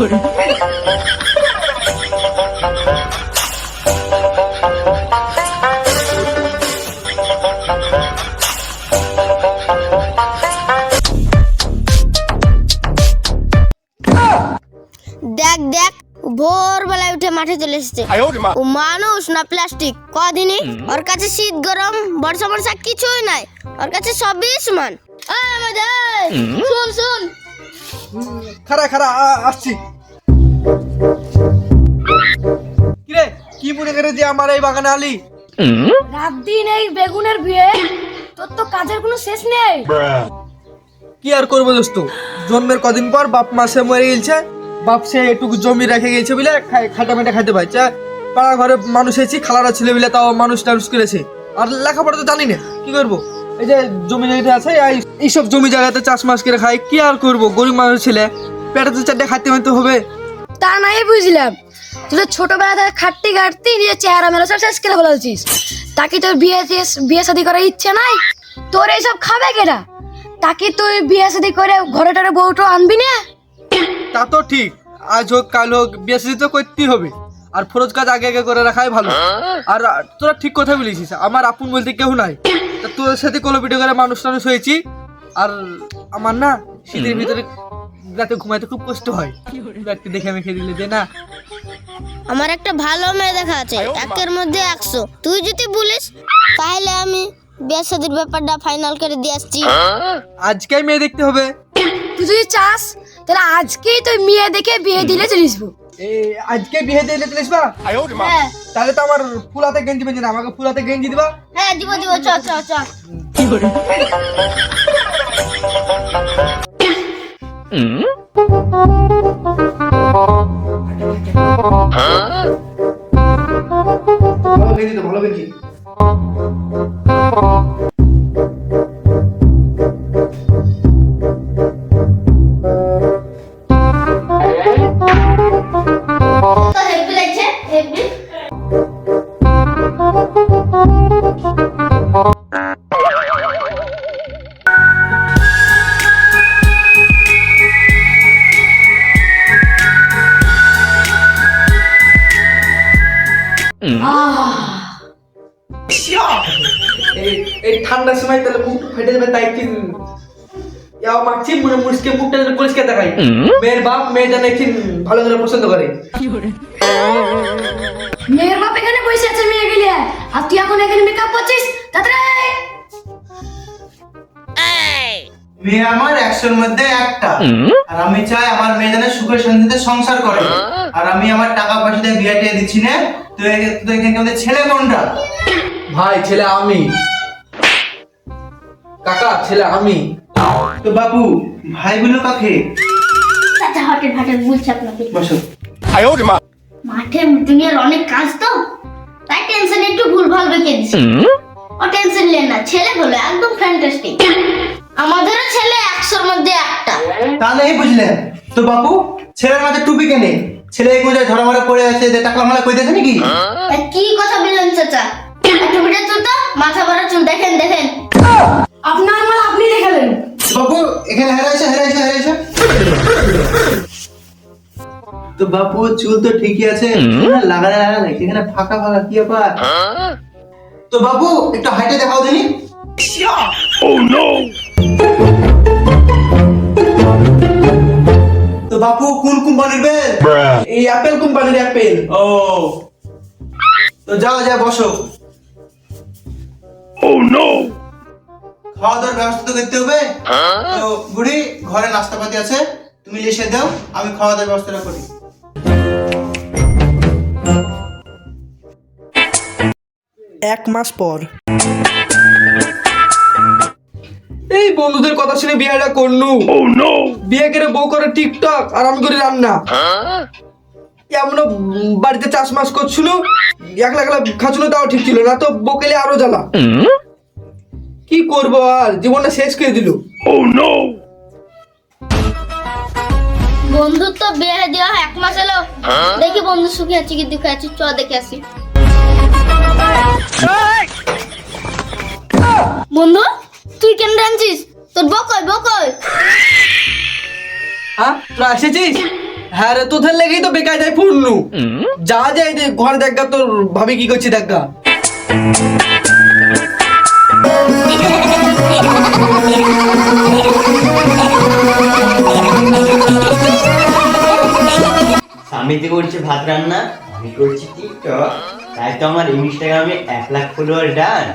দেখ দেখ ভোরবেলায় উঠে মাঠে চলে এসেছে। ও মানুষ না প্লাস্টিক? কদিনই ওর কাছে শীত গরম বর্ষা বর্ষা কিছুই নাই। ওর কাছে সবই সমান। শুন শুন। খারা খারা আসছি। কিরে কি মনে করে যে আমার এই বাগানে আলি? রাত দিন এই বেগুনের বিয়ে। তোর তো কাজের কোনো শেষ নেই। কি আর করব দোস্ত? জন্মের কদিন পর বাপ মা সে মরে গেছে বাপ সে একটু জমি রেখে গেছে বলে খাটা মেটা খাইতে পারছে। পাড়া ঘরে মানুষ এসেছি খালারা ছিল বলে তাও মানুষ টানুষ করেছে। আর লেখাপড়া তো জানি না কি করব? এই যে জমি জায়গাটা আছে এইসব জমি জায়গাতে চাষবাস করে খাই কি আর করব? গরিব মানুষ ছেলে পেটে তো চারটে খাইতে মাইতে হবে। তা নাই বুঝলাম। তুই ছোটবেলা থেকে খাটতি খাটতি নিজের চেহারা মেলা সব শেষ করে বলেছিস তাকে তোর বিয়ে দিয়ে- বিয়ে শাদী করার ইচ্ছে নাই? তোর এইসব খাবে কেনা তাকে তুই বিয়ে শাদী করে ঘরে টরে বউটো আনবি না? তা তো ঠিক। আজ হোক কাল হোক বেশি তো করতেই হবে। আর ফরজ কাজ আগে আগে করে রাখাই ভালো। আর তোরা ঠিক কথা বলেছিস আমার আপন বলতে কেউ নাই। তা তোর সাথে কলপিটে করে মানুষ টানুষ হয়েছি? আর আমার না শীতের ভিতরে রাতে ঘুমাইতে খুব কষ্ট হয়। একটু দেখে মেখে দিলে দে না। আমার একটা ভালো মেয়ে দেখা আছে একের মধ্যে একশো। তুই যদি বলিস তাহলে আমি বিয়ে শাদির ব্যাপারটা ফাইনাল করে দিয়ে আসছি। আজকেই মেয়ে দেখতে হবে। তুই যদি চাস তাহলে আজকেই তুই মেয়ে দেখে বিয়ে দিলে চলিস এই আজকে বিয়ে দিয়ে দিতে বা হ্যাঁ। তাহলে তো আমার ফুলাতে গেঞ্জি বেঞ্জি না আমাকে ফুলাতে গেঞ্জি দিবা? হ্যাঁ দিব দিব চ চ চ। ভালো গেঞ্জি তো ভালো গেঞ্জি। এই এই ঠান্ডার সময় তাহলে মুখ ফেটে যাবে তাই কি ইয়াও মাখছি মনে মুসকে মুখটা যেন পরিষ্কার দেখাই মেয়ের বাপ মেয়ে যেন একদিন ভালো করে পছন্দ করে। মেয়ের বাপ এখানে বসে আছে মেয়ে গেলে আর তুই এখন এখানে মেকআপ করছিস? তাড়াতাড়ি! মেয়ে আমার একশোর মধ্যে একটা। আর আমি চাই আমার মেয়ে যেন সুখে শান্তিতে সংসার করে। আর আমি আমার টাকা পয়সা দিয়ে বিয়ে টিয়ে দিচ্ছি না। তুই এখানে আমাদের ছেলে কোনটা? ভাই ছেলে আমি। কাকা ছেলে আমি। তো বাবু ভাইগুলো কাকে? আচ্ছা হটেন হটেন বলছি আপনাকে বসো। মাঠে দুনিয়ার অনেক কাজ তো। তাই টেনশন একটু ভুল ভালো রেখে দিছি। ও টেনশন নেন না ছেলে হলো একদম ফ্যান্টাস্টিক আমাদেরও ছেলে একশোর মধ্যে একটা। তাহলে এই বুঝলেন তো বাবু ছেলের মাঝে টুপি কেনে ছেলে এই কোথায় ধরা মারা পড়ে আছে যে টাকলা মালা কই দেখে নাকি কি কথা বললেন চাচা? টুপিটা চুল তো মাথা ভরা চুল দেখেন দেখেন। আপনার মাল আপনি দেখালেন। বাবু এখানে হেরাইছে হেরাইছে হেরাইছে তো বাবু চুল তো ঠিকই আছে লাগালে লাগালে এখানে ফাঁকা ফাঁকা কি ব্যাপার? তো বাবু একটু হাইটে দেখাও দিনি তো বাপু কোন কোম্পানির বেল? এই অ্যাপেল কোম্পানির অ্যাপেল ও। তো যাও যা বসো। খাওয়া দাওয়ার ব্যবস্থা তো করতে হবে। তো বুড়ি ঘরে নাস্তাপাতি আছে। তুমি লিখে দাও আমি খাওয়া দাওয়ার ব্যবস্থাটা করি। এক মাস পর এই বন্ধুদের কথা শুনে বিয়েটা করনু। বিয়ে করে বউ করে টিকটক আর আমি করি রান্না। এমনও বাড়িতে চাষবাস করছিল একলা একলা খাচ্ছিল তাও ঠিক ছিল না তো বকেলে আরও জ্বালা। কি করব আর? জীবনটা শেষ করে দিল। বন্ধুত্ব বিয়ে দেওয়া এক মাস এলো দেখি বন্ধু সুখী আছে কি দুঃখে আছে চ দেখে আসি। বন্ধু? রাঁধছিস তোর বকই বকই হ্যাঁ তোরা এসেছিস? হ্যাঁ রে তোদের লেগেই তো বেকার যায় যা যায় দে ঘরে দেখা তোর ভাবি কি করছি দেখা স্বামীতে করছে ভাত রান্না? আমি করছি টিকটক। তাই তো আমার ইনস্টাগ্রামে এক লাখ ফলোয়ার ডান।